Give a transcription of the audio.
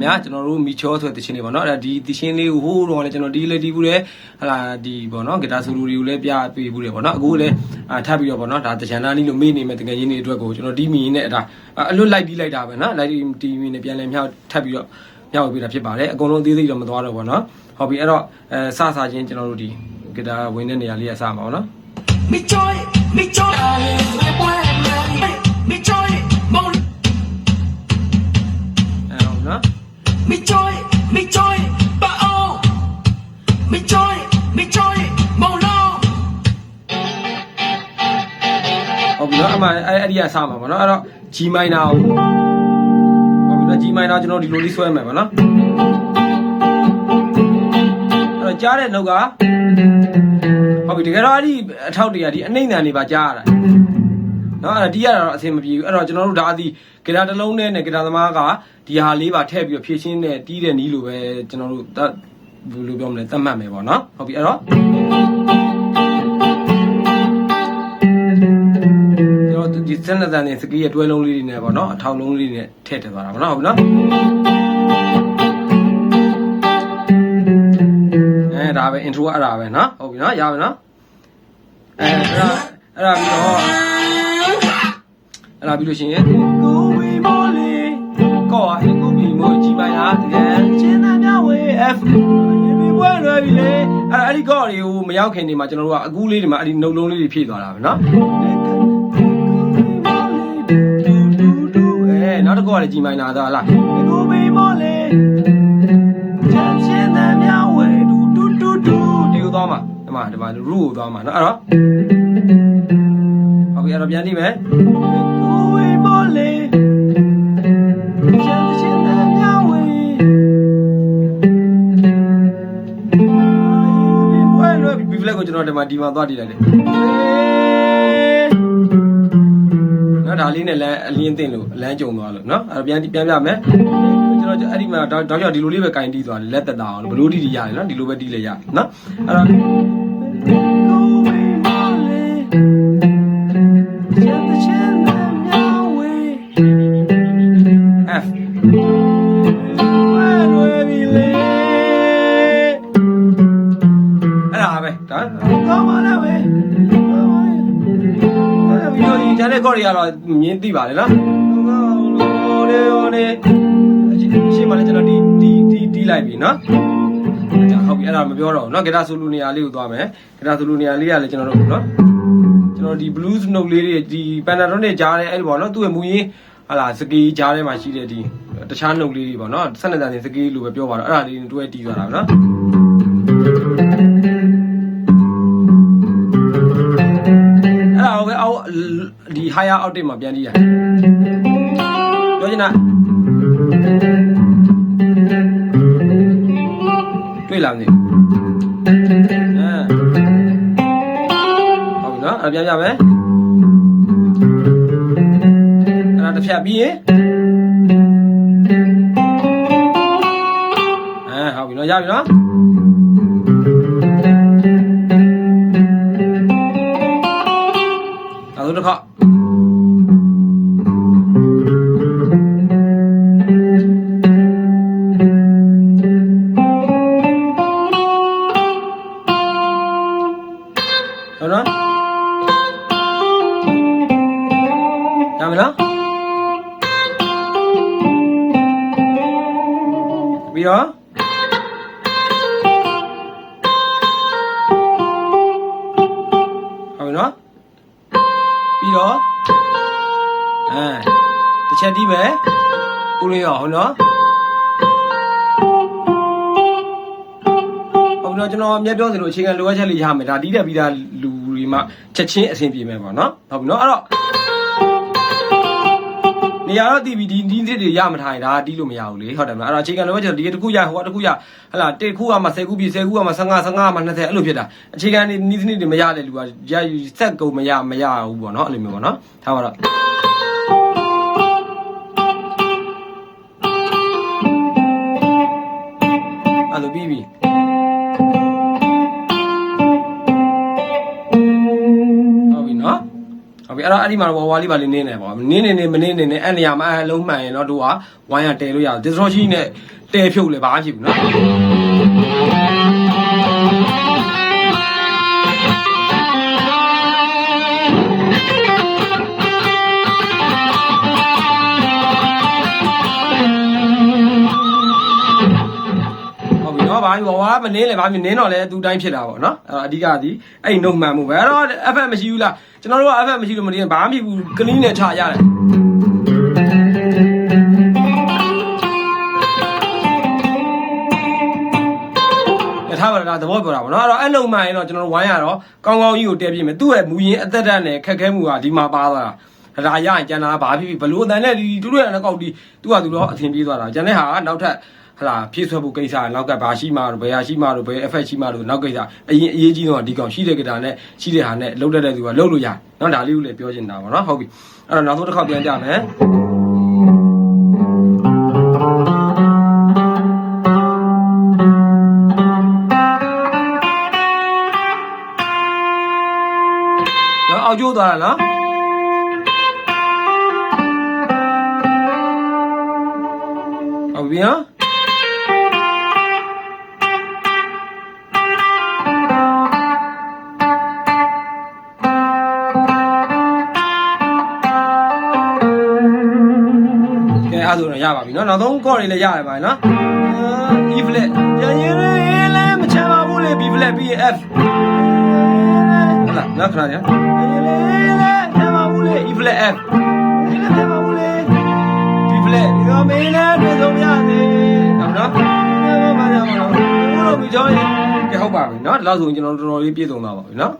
ခင်ဗျာကျွန်တော်တို့မီချောဆိုတဲ့တခြင်းလေးပေါ့နော်အဲ့ဒါဒီတခြင်းလေးကိုဟိုးတော့လည်းကျွန်တော်ဒီလေးဒီဘူးလေဟလာဒီပေါ့နော်ဂီတာဆိုလိုတွေကိုလည်းပြပေးဘူးလေပေါ့နော်အခုလည်းအာထပ်ပြီးတော့ပေါ့နော်ဒါတကြံသားနီးလို့မေ့နေမဲ့တကယ်ချင်းတွေအတွက်ကိုကျွန်တော်ဒီမီနဲ့အဲ့ဒါအလွတ်လိုက်ပြီးလိုက်တာပဲနော်လိုက်ဒီမီနဲ့ပြန်လဲမြောက်ထပ်ပြီးတော့မြောက်ပေးတာဖြစ်ပါတယ်အကုန်လုံးသေးသေးတော့မသွားတော့ပေါ့နော်ဟုတ်ပြီအဲ့တော့အဲစစချင်းကျွန်တော်တို့ဒီဂီတာဝင်တဲ့နေရာလေးကစမှာပေါ့နော် Me joy, me joy, me joy, mo အဲ့ me joy, me joy, ba oh, me joy, me joy, mo long. ဟုတ်ပြီနော်အမှအဲ့အဲ့ဒီကစမှာပေါ့နော်အဲ့တော့ G minor ကိုဟုတ်ပြီနော် G minor ကျွန်တော်ဒီလိုလေးဆွဲမယ်ပေါ့နော်အဲ့တော့ကြားတဲ့နှုတ်ကဟုတ်ပြီတကယ်တော့အဲ့ဒီအထောက်တွေကဒီအနှိမ့်တန်တွေပါကြားရတာ နော်အဲ့ဒါဒီရတာတော့အဆင်မပြေဘူးအဲ့တော့ကျွန်တော်တို့ဒါဒီဂီတာတစ်လုံးနဲ့နဲ့ဂီတာသမားကဒီဟာလေးပါထည့်ပြီးတော့ဖြည့်ရှင်းတဲ့တီးတဲ့နီးလိုပဲကျွန်တော်တို့တတ်ဘယ်လိုပြောမလဲသတ်မှတ်မယ်ပေါ့နော်ဟုတ်ပြီအဲ့တော့ကျွန်တော်ဒီစက်နတန်နဲ့စကီးရဲ့တွဲလုံးလေးတွေနဲ့ပေါ့နော်အထောက်လုံးလေးတွေနဲ့ထည့်ထည့်သွားတာပေါ့နော်ဟုတ်ပြီနော်အဲဒါပဲ intro ကအဲ့ဒါပဲနော်ဟုတ်ပြီနော်ရပါပြီနော်အဲအဲ့ဒါအဲ့ဒါပြီးတော့ အဲ့ဒါပြီးလို့ရှိရင်ကိုဝီမော်လီကောအင်ကိုဝီမော်ကြီးပါလားတကယ်ချင်းသားများဝေ F ရေမီပွဲလွယ်ပြီလေအဲ့ဒါအဲ့ဒီကောတွေကိုမရောက်ခင်နေမှာကျွန်တော်တို့ကအကူလေးတွေမှာအဲ့ဒီနှုတ်လုံးလေးတွေဖြည့်သွားတာပဲနော်အဲနောက်တစ်ကောကလည်းကြီးမိုင်းလာသားလားကိုဝီမော်လီချမ်းချင်းသားများဝေဒူဒူဒူဒူဒီကိုသွားမှာဒီမှာဒီမှာရူကိုသွားမှာနော်အဲ့တော့ဟု တ်ပြီအဲ့တော့ပြန်ကြည့်မယ်ကိုဝီမော်လီချမ်းချင်းသားများဝေဘွဲလွယ်ပြီ flag ကိုကျွန်တော်ဒီမှာဒီမှာသွားတည်လိုက်တယ်နော်ဒါလေးနဲ့လမ်းအလင်းတင်လို့လမ်းကြုံသွားလို့နော်အဲ့ပြန်ပြန်ပြမယ်ကျွန်တော်အဲ့ဒီမှာတောက်တောက်ရောက်ဒီလိုလေးပဲကင်တီးသွားတယ်လက်သက်တာအောင်ဘလို့တီးတီးရတယ်နော်ဒီလိုပဲတီးလေရတယ်နော်အဲ့တော့ ကျန်တဲ့ကော့တွေကတော့မြင်သိပါလေနော်ဟိုလေဟိုလေရှေ့မှာလည်းကျွန်တော်ဒီဒီဒီတီးလိုက်ပြီနော်ဟုတ်ပြီအဲ့ဒါမပြောတော့ဘူးနော်ဂီတာဆိုလူနေရာလေးကိုသွားမယ်ဂီတာဆိုလူနေရာလေးကလည်းကျွန်တော်တို့နော်ကျွန်တော်ဒီ blues note လေးတွေဒီ Pentatronic ကြားတဲ့အဲ့ဒီပေါ့နော်သူ့ရဲ့မူရင်းဟာလာစကီကြားထဲမှာရှိတဲ့ဒီတခြား note လေးတွေပေါ့နော်ဆက်နေတန်စကီလို့ပဲပြောပါတော့အဲ့ဒါလေးတွဲတီးသွားတာနော်အဲ့ higher octave မှာပြန်တီးတာပြောချင်တာတွေ့လားမသိဘူးအဲဟုတ်ပြီနော်အဲ့ဒါပြန်ပြမယ်အဲ့ဒါတစ်ဖြတ်ပြီးရင်အဲဟုတ်ပြီနော်ရပြီနော်နောက်ဆုံးတစ်ခါ ပြီးတော့အဲတစ်ချက်တီးမယ်ဦးလေးရောဟုတ်နော်ဟုတ်ပြီနော်ကျွန်တော်အမြဲပြောသလိုအခြေခံလိုအပ်ချက်လေးရမယ်ဒါတီးတဲ့ပြီးသားလူတွေမှချက်ချင်းအဆင်ပြေမယ်ပေါ့နော်ဟုတ်ပြီနော်အဲ့တော့ နေရာတော့တီးပြီးဒီဒီစ်တွေရမထားရင်ဒါတီးလို့မရဘူးလေဟုတ်တယ်မလားအဲ့တော့အခြေခံလိုအပ်ချက်ဒီတစ်ခုရဟိုကတစ်ခုရဟလာတစ်ခုကမှ10ခုပြီး10ခုကမှ15 15ကမှ20အဲ့လိုဖြစ်တာအခြေခံနေနီးစနစ်တွေမရတဲ့လူကရဆက်ကုန်မရမရဘူးပေါ့နော်အဲ့လိုမျိုးပေါ့နော်ထားပါတော့အဲ့လိုပြီးပြီ ပြီအဲ့တော့အဲ့ဒီမှာဝါဝါလေးပါလေးနင်းနေပါနင်းနေနေမနင်းနေနေအဲ့နေရာမှာအလုံးမှန်ရင်တော့တို့ကဝိုင်းရတဲလို့ရတယ်ဒီစရောရှိနဲ့တဲဖြုတ်လေဘာမှဖြစ်ဘူးနော် မနင်းလေဘာမျိုးနင်းတော့လဲသူတိုင်းဖြစ်တာပေါ့နော်အဲ့တော့အဓိကဒီအဲ့နှုတ်မှန်မှုပဲအဲ့တော့ FM မရှိဘူးလားကျွန်တော်တို့က FM မရှိလို့မနင်းဘာမှမဖြစ်ဘူးကလင်းနဲ့ချရတယ်ရထားပါလားသဘောပြောတာပေါ့နော်အဲ့တော့အဲ့နှုတ်မှန်ရင်တော့ကျွန်တော်တို့ဝိုင်းရတော့ကောင်းကောင်းကြီးကိုတည့်ပြည့်မယ်သူ့ရဲ့မူရင်းအသက်တက်နဲ့ခက်ခဲမှုကဒီမှာပါသွားတာဒါရရင်ကျန်တာဘာဖြစ်ဖြစ်ဘလို့အတန်နဲ့ဒီသူတို့ရဲ့ကောက်ဒီသူကသူတော့အထင်ပြေးသွားတာကျန်တဲ့ဟာကနောက်ထပ် ဟလာဖြည့်ဆွဲဖို့ကိစ္စနောက်ကဘာရှိမှတို့ဘယ်ဟာရှိမှတို့ဘယ် effect ရှိမှတို့နောက်ကိစ္စအရင်အရေးကြီးဆုံးကဒီကောင်ရှိတဲ့ကတာနဲ့ရှိတဲ့ဟာနဲ့လှုပ်တတ်တဲ့သူကလှုပ်လို့ရတယ်နော်ဒါလေးကိုလည်းပြောချင်တာပါနော်ဟုတ်ပြီအဲ့တော့နောက်ဆုံးတစ်ခေါက်ပြန်ကြမယ်ောက်ကျိုးသွားတာလားဟုတ်ပြီနော် အဲ့ဒါဆိုတော့ရပါပြီနော်နောက်ဆုံး chord တွေလည်းရတယ်ပါနော် E flat ရရင်လည်းမချမ်းပါဘူးလေ B flat B F ဟုတ်လားနောက်ခဏညရရင်လည်းချမ်းပါဘူးလေ E flat F ရရင်လည်းချမ်းပါဘူးလေ B flat ဒီတော့မင်းလည်းတွေ့ဆုံးရသေးနော်နော်ဘာမှမရပါဘူးဘုလို့ပြီးကြောင်းရင်ကဲဟုတ်ပါပြီနော်ဒီလောက်ဆိုရင်ကျွန်တော်တော်တော်လေးပြည့်စုံသွားပါပြီနော်